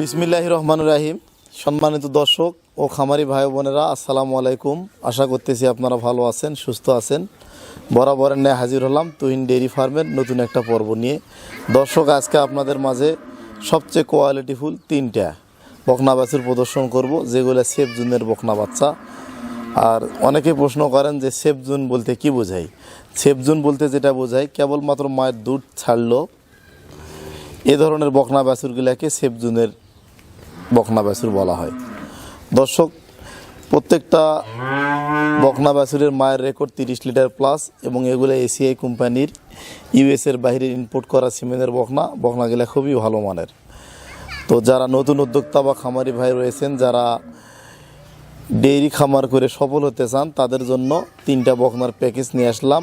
বিসমিল্লাহ রহমান রাহিম। সম্মানিত দর্শক ও খামারি ভাই বোনেরা, আসসালামু আলাইকুম। আশা করতেছি আপনারা ভালো আছেন, সুস্থ আছেন। বরাবরের ন্যায় হাজির হলাম তুহিন ডেয়ারি ফার্মের নতুন একটা পর্ব নিয়ে। দর্শক, আজকে আপনাদের মাঝে সবচেয়ে কোয়ালিটিফুল তিনটা। বকনা বাছুর প্রদর্শন করব, যেগুলো সেফ জুনের বকনা বাচ্চা। আর অনেকে প্রশ্ন করেন যে সেফ জুন বলতে কি বোঝায়? সেফ জুন বলতে যেটা বোঝায়, কেবলমাত্র মায়ের দুধ ছাড়লো। এ ধরনের বকনা বাছুরগুলাকে সেফ জুনের বকনা বাছুর বলা হয়। দর্শক, প্রত্যেকটা বকনা বাছুরের মায়ের রেকর্ড তিরিশ লিটার প্লাস এবং এগুলো এসিআই কোম্পানির ইউএসের বাইরে ইম্পোর্ট করা সিমেন্টের বকনা বকনাগুলা খুবই ভালো মানের। তো যারা নতুন উদ্যোক্তা বা খামারি ভাই রয়েছেন, যারা ডেইরি খামার করে সফল হতে চান, তাদের জন্য তিনটা বকনার প্যাকেজ নিয়ে আসলাম।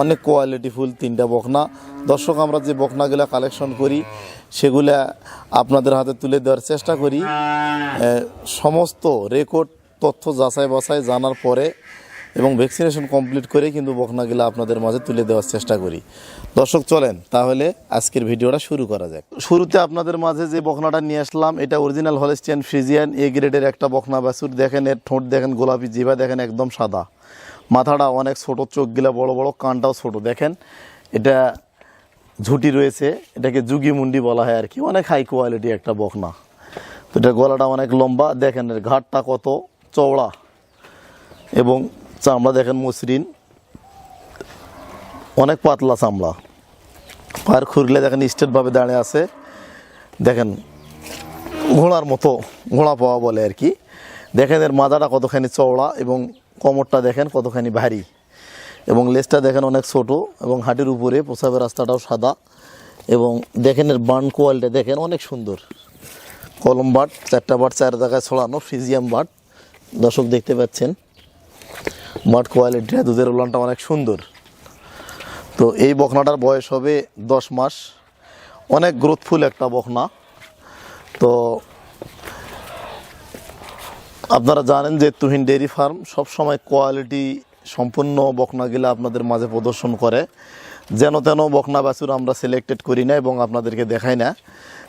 অনেক কোয়ালিটিফুল তিনটা বকনা দর্শক, আমরা যে বকনাগুলা কালেকশন করি, সেগুলা আপনাদের হাতে তুলে দেওয়ার চেষ্টা করি। সমস্ত রেকর্ড তথ্য যাচাই বাছাই জানার পরে এবং ভ্যাকসিনেশন কমপ্লিট করে কিন্তু বকনাগুলা আপনাদের মাঝে তুলে দেওয়ার চেষ্টা করি। দর্শক, চলেন, তাহলে আজকের ভিডিওটা শুরু করা যাক। শুরুতে আপনাদের মাঝে যে বকনাটা নিয়ে আসলাম, এটা অরিজিনাল হলেস্টিয়ান ফ্রিজিয়ান এ গ্রেডের একটা বকনা বাছুর দেখেন, এর ঠোঁট দেখেন, গোলাপি জিভা দেখেন, একদম সাদা। মাথাটা অনেক ছোট, চোখগুলা বড় বড়, কানটাও ছোট। দেখেন, এটা ঝুটি রয়েছে, এটাকে যুগি মুন্ডি বলা হয় আর কি। অনেক হাই কোয়ালিটি একটা বকনা। তো এটা গলাটা অনেক লম্বা। দেখেন এর ঘাটটা কত চওড়া এবং চামড়া দেখেন মসৃণ। অনেক পাতলা চামড়া। পায়ের খুরলে দেখেন স্টেটভাবে দাঁড়িয়ে আছে। দেখেন ঘোড়ার মতো ঘোড়া পাওয়া বলে আর কি। দেখেন এর মাজাটা কতখানি চওড়া এবং কোমরটা দেখেন কতখানি ভারী। এবং লেজটা দেখেন অনেক ছোট এবং হাটের উপরে, প্রসাবের রাস্তাটাও সাদা এবং দেখেন এর বান কোয়ালিটি দেখেন অনেক সুন্দর। কলম বাট চারটা বাট চার জায়গায় ছড়ানো ফিজিয়াম বাট দর্শক দেখতে পাচ্ছেন বাট কোয়ালিটিটা দুধের উলানটা অনেক সুন্দর। তো এই বখনাটার বয়স হবে দশ মাস। অনেক গ্রোথফুল একটা বখনা। তো আপনারা জানেন যে তুহিন ডেয়ারি ফার্ম সবসময় কোয়ালিটি সম্পূর্ণ বকনাগুলা আপনাদের মাঝে প্রদর্শন করে। যেন তেন বকনা বাছুর আমরা সিলেক্টেড করি না এবং আপনাদেরকে দেখাই না।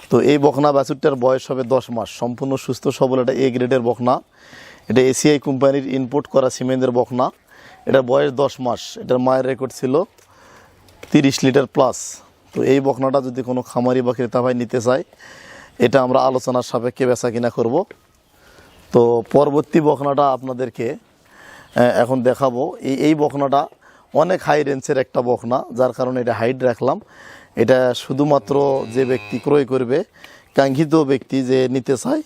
তো এই বকনা বাছুরটার বয়স হবে দশ মাস। সম্পূর্ণ সুস্থ, সবল, এটা এ গ্রেডের বকনা। এটা এসিআই কোম্পানির ইনপুট করা সিমেন্টের বকনা। এটার বয়স দশ মাস। এটার মায়ের রেকর্ড ছিল তিরিশ লিটার প্লাস তো এই বকনাটা যদি কোনো খামারি বা ক্রেতা ভাই নিতে চায়, এটা আমরা আলোচনার সাপেক্ষে বেচা কিনা করব। তো পরবর্তী বকনাটা আপনাদেরকে এখন দেখাবো। এই এই বকনাটা অনেক হাই রেঞ্জের একটা বকনা, যার কারণে এটা হাইট রাখলাম। এটা শুধুমাত্র যে ব্যক্তি ক্রয় করবে, কাঙ্ক্ষিত ব্যক্তি যে নিতে চায়,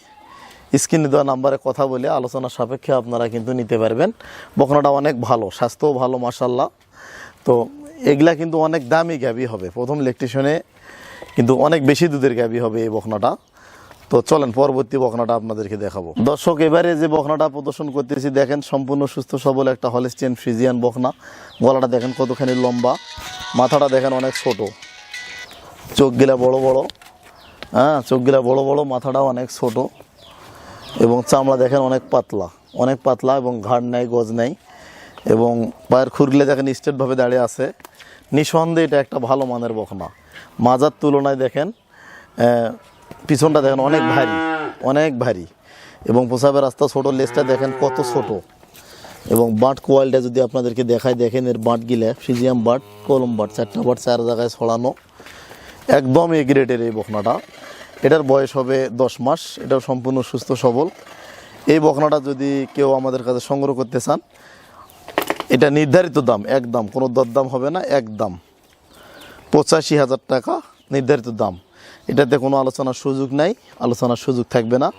স্ক্রিনে দেওয়া নাম্বারে কথা বলে আলোচনার সাপেক্ষে আপনারা কিন্তু নিতে পারবেন। বকনাটা অনেক ভালো, স্বাস্থ্যও ভালো মাসাল্লাহ তো এগুলা কিন্তু অনেক দামি গাবি হবে। প্রথম ইলেকট্রিশনে কিন্তু অনেক বেশি দুধের গাবি হবে এই বকনাটা। তো চলেন, পরবর্তী বকনাটা আপনাদেরকে দেখাবো। দর্শক, এবারে যে বকনাটা প্রদর্শন করতেছি, দেখেন সম্পূর্ণ সুস্থ সবল একটা হলেস্টিয়ান ফ্রিজিয়ান বকনা গলাটা দেখেন কতখানি লম্বা, মাথাটা দেখেন অনেক ছোট। চোখগুলা বড় বড় হ্যাঁ চোখগুলা বড় বড়, মাথাটাও অনেক ছোট। এবং চামড়া দেখেন অনেক পাতলা অনেক পাতলা এবং ঘাড় নাই, গজ নাই। এবং পায়ের খুরগুলো দেখেন স্টেটভাবে দাঁড়িয়ে আছে। নিঃসন্দেহে এটা একটা ভালো মানের বকনা মাজার তুলনায় দেখেন পিছনটা দেখেন অনেক ভারী অনেক ভারী। এবং প্রসাবের রাস্তা ছোট লেজটা দেখেন কত ছোট। এবং বাট কোয়ালিটা যদি আপনাদেরকে দেখায় দেখেন এর বাট গিলে ফিজিয়াম বাট কলম বাট চারটা বাট চার জায়গায় ছড়ানো। একদম এ গ্রেডের এই বকনাটা। এটার বয়স হবে দশ মাস এটাও সম্পূর্ণ সুস্থ সবল। এই বকনাটা যদি কেউ আমাদের কাছে সংগ্রহ করতে চান এটা নির্ধারিত দাম একদম। কোনো দরদাম হবে না একদম। পঁচাশি হাজার টাকা নির্ধারিত দাম। এটাতে কোনো আলোচনার সুযোগ নাই, আলোচনার সুযোগ থাকবে না।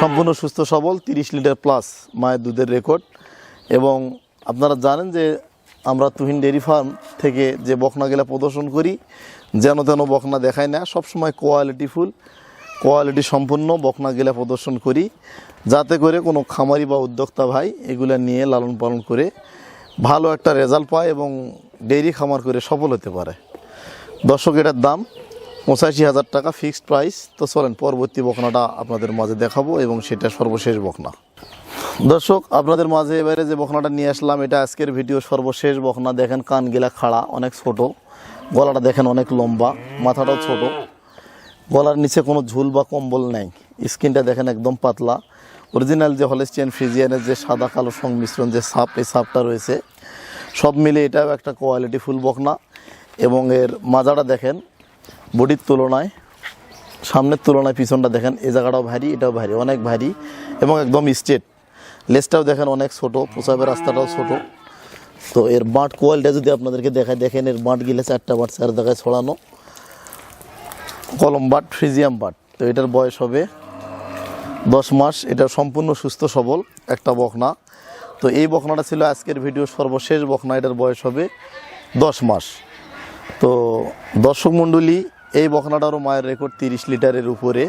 সম্পূর্ণ সুস্থ, সবল, তিরিশ লিটার প্লাস মায়ের দুধের রেকর্ড এবং আপনারা জানেন যে আমরা তুহিন ডেয়ারি ফার্ম থেকে যে বকনাগুলা প্রদর্শন করি, যেন তেন বকনা দেখায় না, সবসময় কোয়ালিটি ফুল কোয়ালিটি সম্পূর্ণ বকনাগুলা প্রদর্শন করি, যাতে করে কোনো খামারি বা উদ্যোক্তা ভাই এগুলা নিয়ে লালন পালন করে ভালো একটা রেজাল্ট পায় এবং ডেইরি খামার করে সফল হতে পারে। দর্শক, এটার দাম পঁচাশি হাজার টাকা ফিক্সড প্রাইস। তো চলেন, পরবর্তী বকনাটা আপনাদের মাঝে দেখাবো এবং সেটা সর্বশেষ বকনা দর্শক, আপনাদের মাঝে এবারে যে বকনাটা নিয়ে আসলাম, এটা আজকের ভিডিও সর্বশেষ বকনা দেখেন কান গেলা খাড়া, অনেক ছোট। গলাটা দেখেন অনেক লম্বা, মাথাটাও ছোট। গলার নিচে কোনো ঝুল বা কম্বল নেই। স্কিনটা দেখেন একদম পাতলা। অরিজিনাল যে হলেস্টিয়ান ফ্রিজিয়ানের যে সাদা কালো সংমিশ্রণ, যে সাপ, এই সাপটা রয়েছে। সব মিলে এটাও একটা কোয়ালিটি ফুল বকনা এবং এর মাজাটা দেখেন বডির তুলনায়, সামনের তুলনায় পিছনটা দেখেন, এই জায়গাটাও ভারী, এটাও ভারী, অনেক ভারী এবং একদম স্ট্রেট লেসটাও দেখেন অনেক ছোট প্রসাবের রাস্তাটাও ছোট। তো এর বাঁট কোয়ালিটা যদি আপনাদেরকে দেখায় দেখেন এর বাঁট গিলে চারটা বাঁট, চার জায়গায় ছড়ানো। কলম বাট, ফ্রিজিয়াম বাট। তো এটার বয়স হবে দশ মাস, এটা সম্পূর্ণ সুস্থ সবল একটা বকনা তো এই বকনাটা ছিল আজকের ভিডিও সর্বশেষ বকনা এটার বয়স হবে দশ মাস। তো দর্শক মণ্ডলী, এই বকনাটারও মায়ের রেকর্ড তিরিশ লিটারের উপরে।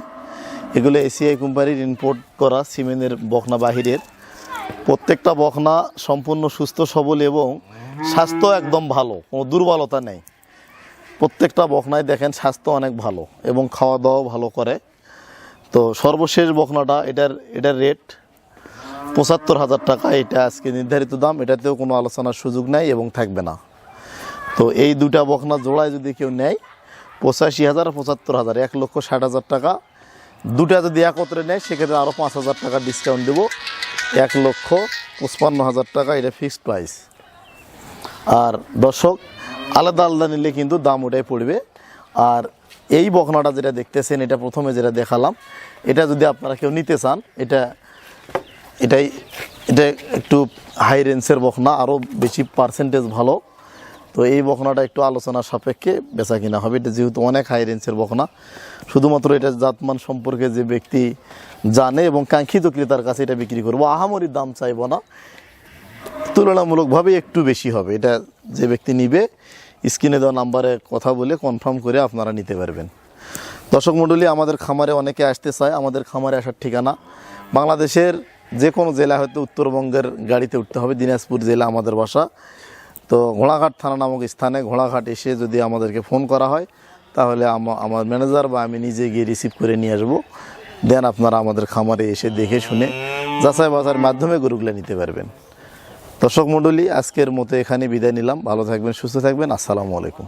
এগুলো এসিআই কোম্পানির ইম্পোর্ট করা সিমেন্টের বকনা বাহিরের। প্রত্যেকটা বকনা সম্পূর্ণ সুস্থ, সবল এবং স্বাস্থ্য একদম ভালো, কোনো দুর্বলতা নেই। প্রত্যেকটা বকনায় দেখেন স্বাস্থ্য অনেক ভালো এবং খাওয়া দাওয়াও ভালো করে। তো সর্বশেষ বকনাটা এটার এটার রেট পঁচাত্তর হাজার টাকা। এটা আজকে নির্ধারিত দাম, এটাতেও কোনো আলোচনার সুযোগ নাই এবং থাকবে না। তো এই দুটা বকনা জোড়ায় যদি কেউ নেয়, পঁচাশি হাজার, পঁচাত্তর হাজার, এক লক্ষ ষাট হাজার টাকা। দুটা যদি একত্রে নেয়, সেক্ষেত্রে আরও পাঁচ হাজার টাকা ডিসকাউন্ট দেবো। এক লক্ষ পঁচপান্ন হাজার টাকা, এটা ফিক্সড প্রাইস আর দর্শক, আলাদা আলাদা নিলে কিন্তু দাম ওটাই পড়বে। আর এই বকনাটা যেটা দেখতেছেন, এটা প্রথমে যেটা দেখালাম, এটা যদি আপনারা কেউ নিতে চান, এটা, এটাই, এটা একটু হাই রেঞ্জের বকনা আরও বেশি পার্সেন্টেজ ভালো। তো এই বকনাটা একটু আলোচনার সাপেক্ষে বেচা কিনা হবে। এটা যেহেতু অনেক হাই রেঞ্জের বকনা শুধুমাত্র এটা জাতমান সম্পর্কে যে ব্যক্তি জানে এবং কাঙ্ক্ষিত ক্রেতার কাছে এটা বিক্রি করব আহামরির দাম চাইব না। তুলনামূলকভাবে একটু বেশি হবে। এটা যে ব্যক্তি নিবে, স্ক্রিনে দেওয়া নাম্বারে কথা বলে কনফার্ম করে আপনারা নিতে পারবেন। দর্শক মণ্ডলী, আমাদের খামারে অনেকে আসতে চায়, আমাদের খামারে আসার ঠিকানা বাংলাদেশের যে কোনো জেলা হয়তো উত্তরবঙ্গের গাড়িতে উঠতে হবে, দিনাজপুর জেলা আমাদের বাসা। তো ঘোড়াঘাট থানা নামক স্থানে ঘোড়াঘাট এসে যদি আমাদেরকে ফোন করা হয়, তাহলে আমার ম্যানেজার বা আমি নিজে গিয়ে রিসিভ করে নিয়ে আসব। দেন আপনারা আমাদের খামারে এসে দেখে শুনে যাচাই বাছার মাধ্যমে গরুগুলো নিতে পারবেন। দর্শক মণ্ডলী, আজকের মতো এখানে বিদায় নিলাম। ভালো থাকবেন, সুস্থ থাকবেন। আসসালামু আলাইকুম।